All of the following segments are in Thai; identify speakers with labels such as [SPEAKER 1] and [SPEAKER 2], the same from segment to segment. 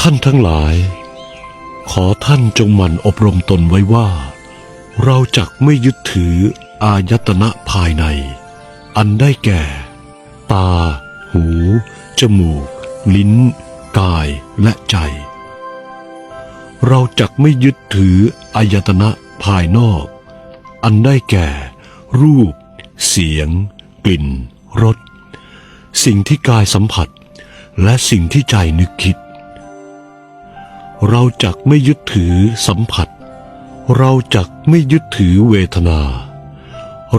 [SPEAKER 1] ท่านทั้งหลาย ขอท่านจงหมั่นอบรมตนไว้ว่า เราจักไม่ยึดถืออายตนะภายใน อันได้แก่ ตา หู จมูก ลิ้น กายและใจ เราจักไม่ยึดถืออายตนะภายนอก อันได้แก่ รูป เสียง กลิ่นรสสิ่งที่กายสัมผัส และสิ่งที่ใจนึกคิด เราจักไม่ยึดถือสัมผัส เราจักไม่ยึดถือเวทนา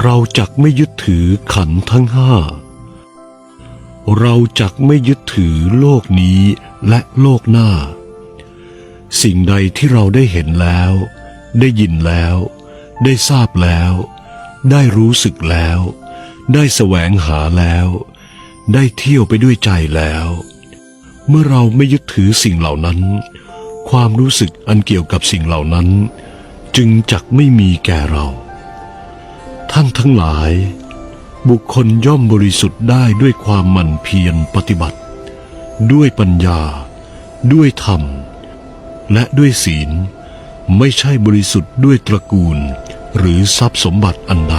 [SPEAKER 1] เราจักไม่ยึดถือขันทั้งห้า เราจักไม่ยึดถือโลกนี้และโลกหน้า สิ่งใดที่เราได้เห็นแล้ว ได้ยินแล้ว ได้ทราบแล้ว ได้รู้สึกแล้ว ได้แสวงหาแล้ว ได้เที่ยวไปด้วยใจแล้ว เมื่อเราไม่ยึดถือสิ่งเหล่านั้น ความรู้สึกอันเกี่ยวกับสิ่งเหล่านั้น จึงจักไม่มีแก่เรา ท่านทั้งหลาย บุคคลย่อมบริสุทธิ์ได้ด้วยความหมั่นเพียรปฏิบัติ ด้วยปัญญา ด้วยธรรม และด้วยศีล ไม่ใช่บริสุทธิ์ด้วยตระกูล หรือทรัพย์สมบัติอันใด